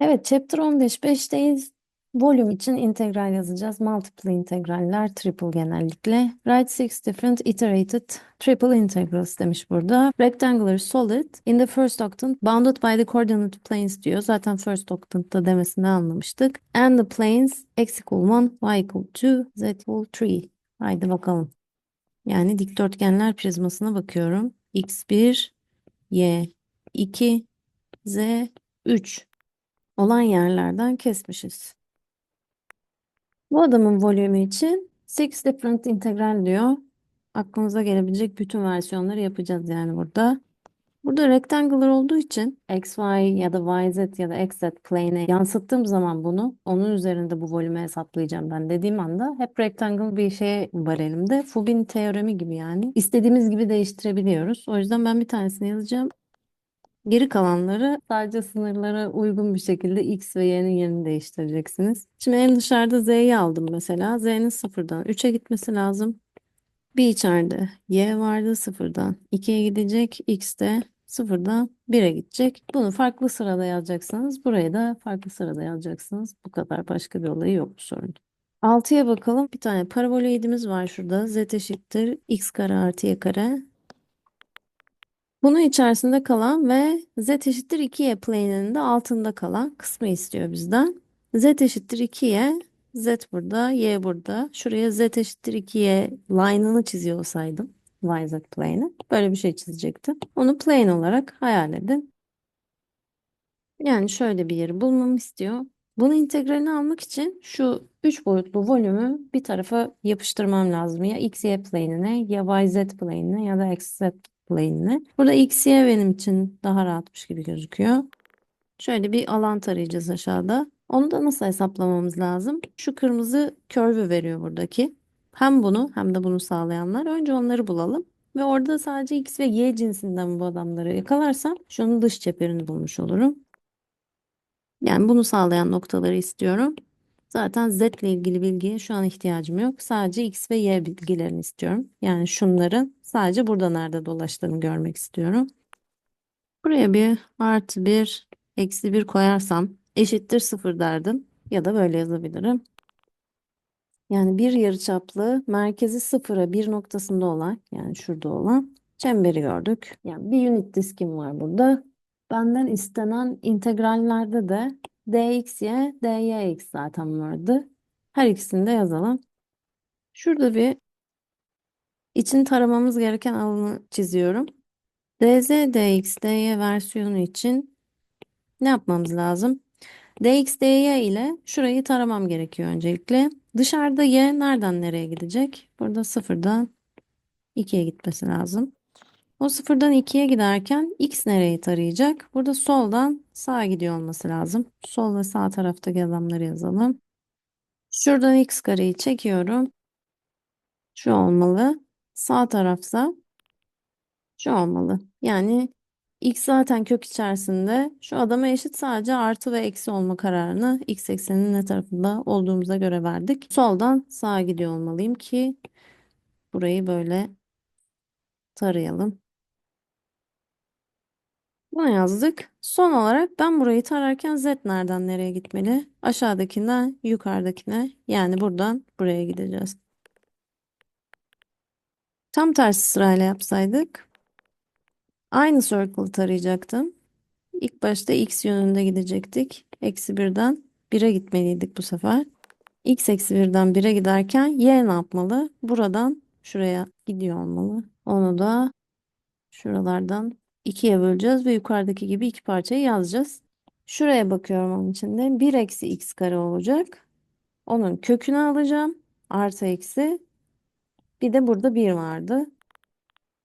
Evet, Chapter 15.5'teyiz. Volume için integral yazacağız. Multiple integraller, triple genellikle. Write six different iterated triple integrals demiş burada. Rectangular solid in the first octant bounded by the coordinate planes diyor. Zaten first octant'ta demesini anlamıştık. And the planes x equal 1, y equal 2, z equal 3. Haydi bakalım. Yani dikdörtgenler prizmasına bakıyorum. x1, y2, z3 olan yerlerden kesmişiz. Bu adamın volümü için six different integral diyor. Aklınıza gelebilecek bütün versiyonları yapacağız yani burada. Burada rectangular olduğu için xy ya da yz ya da xz plane'e yansıttığım zaman bunu onun üzerinde bu volümü hesaplayacağım ben dediğim anda hep rectangle bir şey var elimde. Fubin teoremi gibi yani. İstediğimiz gibi değiştirebiliyoruz. O yüzden ben bir tanesini yazacağım. Geri kalanları sadece sınırlara uygun bir şekilde x ve y'nin yerini değiştireceksiniz. Şimdi en dışarıda z'yi aldım mesela. z'nin sıfırdan 3'e gitmesi lazım. Bir içeride y vardı sıfırdan 2'ye gidecek. x de sıfırdan 1'e gidecek. Bunu farklı sırada yazacaksınız. Burayı da farklı sırada yazacaksınız. Bu kadar başka bir olayı yok bu sorunun. 6'ya bakalım. Bir tane paraboloidimiz var şurada. z eşittir x kare artı y kare. Bunun içerisinde kalan ve z eşittir 2y plane'inin de altında kalan kısmı istiyor bizden. z eşittir 2y, z burada, y burada. Şuraya z eşittir 2y line'ını çiziyor olsaydım, yz plane'i, böyle bir şey çizecektim. Onu plane olarak hayal edin. Yani şöyle bir yeri bulmamı istiyor. Bunun integralini almak için şu 3 boyutlu volümü bir tarafa yapıştırmam lazım. Ya x, y ya y, z ya da x, z plane'ine. Burada x, y benim için daha rahatmış gibi gözüküyor. Şöyle bir alan tarayacağız aşağıda. Onu da nasıl hesaplamamız lazım? Şu kırmızı curve'ü veriyor buradaki. Hem bunu hem de bunu sağlayanlar. Önce onları bulalım. Ve orada sadece x ve y cinsinden bu adamları yakalarsam şunun dış çeperini bulmuş olurum. Yani bunu sağlayan noktaları istiyorum. Zaten z ile ilgili bilgiye şu an ihtiyacım yok. Sadece x ve y bilgilerini istiyorum. Yani şunların sadece burada nerede dolaştığını görmek istiyorum. Buraya bir artı 1 eksi 1 koyarsam eşittir 0 derdim. Ya da böyle yazabilirim. Yani bir yarıçaplı merkezi sıfıra bir noktasında olan yani şurada olan çemberi gördük. Yani bir unit diskim var burada. Benden istenen integrallerde de dxy, dyx zaten vardı. Her ikisini de yazalım. Şurada bir için taramamız gereken alanı çiziyorum. dz, dx, dy versiyonu için ne yapmamız lazım? dx, dy ile şurayı taramam gerekiyor öncelikle. Dışarıda y nereden nereye gidecek? Burada sıfırdan 2'ye gitmesi lazım. O sıfırdan 2'ye giderken x nereyi tarayacak? Burada soldan sağa gidiyor olması lazım. Sol ve sağ taraftaki adamları yazalım. Şuradan x kareyi çekiyorum. Şu olmalı. Sağ tarafsa şu olmalı. Yani x zaten kök içerisinde. Şu adama eşit sadece artı ve eksi olma kararını x ekseninin ne tarafında olduğumuza göre verdik. Soldan sağa gidiyor olmalıyım ki burayı böyle tarayalım. Bunu yazdık. Son olarak ben burayı tararken z nereden nereye gitmeli? Aşağıdakinden yukarıdakine yani buradan buraya gideceğiz. Tam tersi sırayla yapsaydık aynı circle tarayacaktım. İlk başta x yönünde gidecektik. Eksi 1'den 1'e gitmeliydik bu sefer. x eksi 1'den 1'e giderken y ne yapmalı? Buradan şuraya gidiyor olmalı. Onu da şuralardan 2'ye böleceğiz ve yukarıdaki gibi iki parçayı yazacağız. Şuraya bakıyorum onun içinde. 1 eksi x kare olacak. Onun kökünü alacağım. Artı eksi. Bir de burada 1 vardı.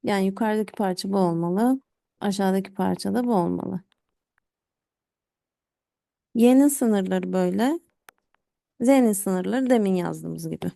Yani yukarıdaki parça bu olmalı. Aşağıdaki parça da bu olmalı. Y'nin sınırları böyle. Z'nin sınırları demin yazdığımız gibi.